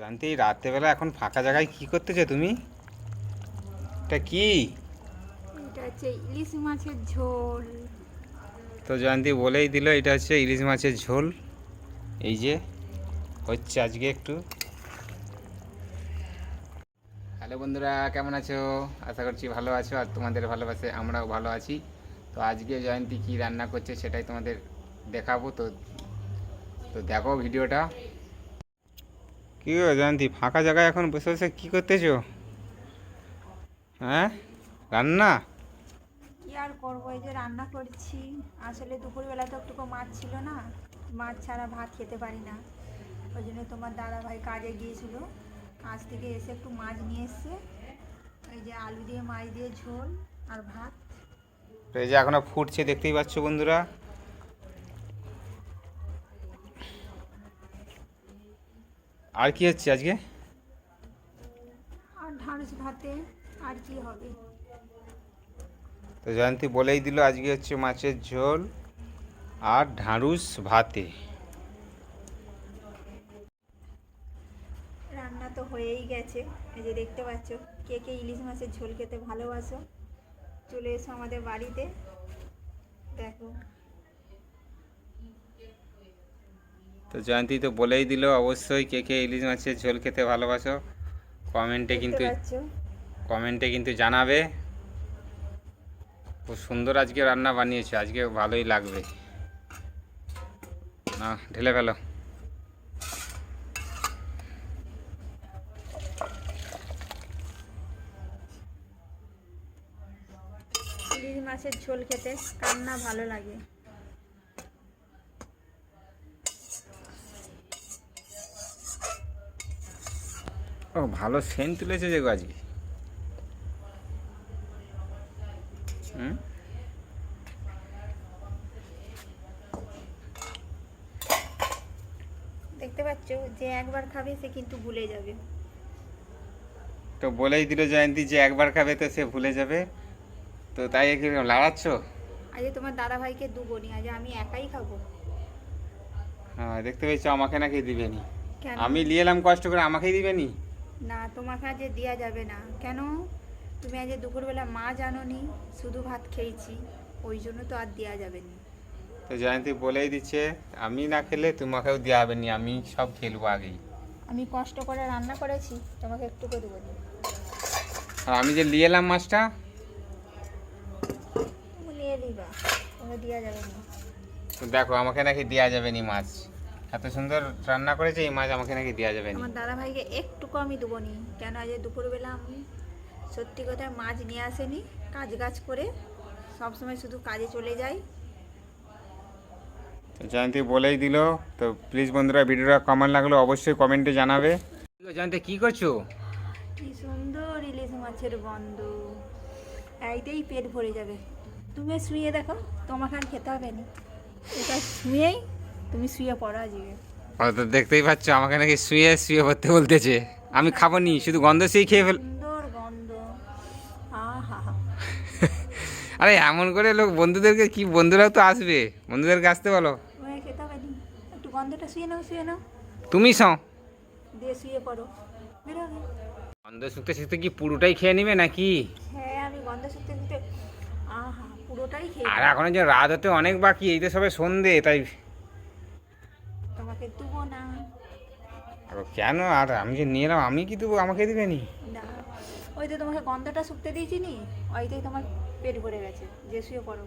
জয়ন্তী রাত্রেবেলা এখন ফাঁকা জায়গায় কি করতেছো তুমি? এটা কি? এটা হচ্ছে ইলিশ মাছের ঝোল। তো জয়ন্তী বলেই দিল এটা হচ্ছে ইলিশ মাছের ঝোল। এই যে হচ্ছে আজকে একটু। হ্যালো বন্ধুরা কেমন আছো? আশা করছি ভালো আছো আর তোমাদের ভালোবাসে আমরাও ভালো আছি। তো আজকে জয়ন্তী কি রান্না করছে সেটাই তোমাদের দেখাবো। তো তো দেখো ভিডিওটা। কি গো জয়ন্তী ফাঁকা জায়গায় এখন বসে বসে কী করতেছো? হ্যাঁ? রান্না? কি আর করব এই যে রান্না করছি। আসলে দুপুরবেলা তো একটুকু মাছ ছিল না মাছ ছাড়া ভাত খেতে পারি না। ওই জন্য তোমার দাদা ভাই কাজে গিয়েছিল। কাজ থেকে এসে একটু মাছ নিয়ে এসছে। এই যে আলু দিয়ে মাছ দিয়ে ঝোল আর ভাত। এই যে এখনও ফুটছে দেখতেই পাচ্ছ বন্ধুরা। আর কি হচ্ছে আজকে? আর ঢাঁড়স ভাতে আর কি হবে? তো জয়ন্তী বলেই দিল আজকে হচ্ছে মাছের ঝোল আর ঢাঁড়ুস ভাতে। রান্না তো হয়েই গেছে। এই যে দেখতে পাচ্ছ কে কে ইলিশ মাছের ঝোল খেতে ভালোবাসো? চলে এসো আমাদের বাড়িতে। দেখো। তো জয়ন্তী তো বলেই দিল অবশ্যই কে কে ইলিশ মাছের ঝোল খেতে ভালোবাসো। কমেন্টে কিন্তু কমেন্টে কিন্তু জানাবে। খুব সুন্দর আজকে রান্না বানিয়েছে আজকে ভালোই লাগবে। না ঢেলে ফেলো। ইলিশ মাছের ঝোল খেতে কার না ভালো লাগে। ও ভালো সেন্ট তুলেছে যে আজকে। হুম? দেখতে পাচ্ছ যে একবার খাবে সে কিন্তু ভুলে যাবে। তো বলেই দিল জয়ন্তী যে একবার খাবে তো সে ভুলে যাবে। তো তাই কি লাড়াচ্ছ? আজ তোমার দাদা ভাইকে দুবো নি আজ আমি একাই খাব। হ্যাঁ দেখতে পেয়েছ আমাকে নাকি দিবেনি কেন? আমি নিয়ে এলাম কষ্ট করে আমাকেই দিবেনি না? তোমাকে আজ দেওয়া যাবে না। কেন? তুমি আজ দুপুরবেলা মাছ আনোনি শুধু ভাত খেয়েছি ওই জন্য তো আর দেওয়া যাবে না। তো জয়ন্তী বলেই দিচ্ছে আমি না খেলে তোমাকেও দেওয়া হবে না আমি সব খেলব আগেই। আমি কষ্ট করে রান্না করেছি তোমাকে একটু করে দেবো আর আমি যে নিয়ে এলাম মাছটা? তুমি নিয়ে নিবা তোমাকে দেওয়া যাবে না। তো দেখো আমাকে নাকি দেওয়া যাবে না মাছ। এত সুন্দর রান্না করেছে এই মাছ আমাকে নাকি দেওয়া যাবে আমার দাদা ভাইকে একটুকু আমি দেবো নি কেন আজ দুপুরবেলা আমি সত্যি কথা মাছ নিয়ে আসেনি কাজ গাছ করে সবসময় শুধু কাজে চলে যাই। তো জয়ন্তী বলেই দিল তো প্লিজ বন্ধুরা ভিডিওটা কেমন লাগল অবশ্যই কমেন্টে জানাবে। জয়ন্তী কি করছ? কি সুন্দর ইলিশ মাছের গন্ধ এইটাই পেট ভরে যাবে। তুমি শুয়ে দেখো তোমাকে আর খেতে হবে না। এটা শুয়েই তুমি শুয়ে পড়ো আজকে। ও তো দেখতেই পাচ্ছ আমাকে নাকি শুয়ে শুয়ে পড়তে বলতেছে। আমি খাব নি শুধু গন্ধ সেই খেয়ে ফেল সুন্দর গন্ধ। আহা। আরে এমন করে লোক বন্ধুদেরকে কি বন্ধুরাও তো আসবে। বন্ধুদেরকে আসতে বলো। খেতে একটু গন্ধটা শুয়ে নাও শুয়ে নাও। তুমি সও দিয়ে শুয়ে পড়ো। বেরোবে গন্ধ শুকতে শুকতে কি পুরোটাই খেয়ে নিবে নাকি? হ্যাঁ আমি গন্ধ শুনতে আহা পুরোটাই খেয়ে আর। এখন যে রাত হতে অনেক বাকি এই তো সবে সন্ধে তাই না। আর কেন? আর আমি যে নিয়ে এলাম আমি কি দেবো? আমাকে দিবে নি? না। ওই তো তোমাকে গন্ধটা শুকতে দিয়েছি নি ওইটাই তোমার পেট ভরে গেছে। যে শুয়ে পড়ো।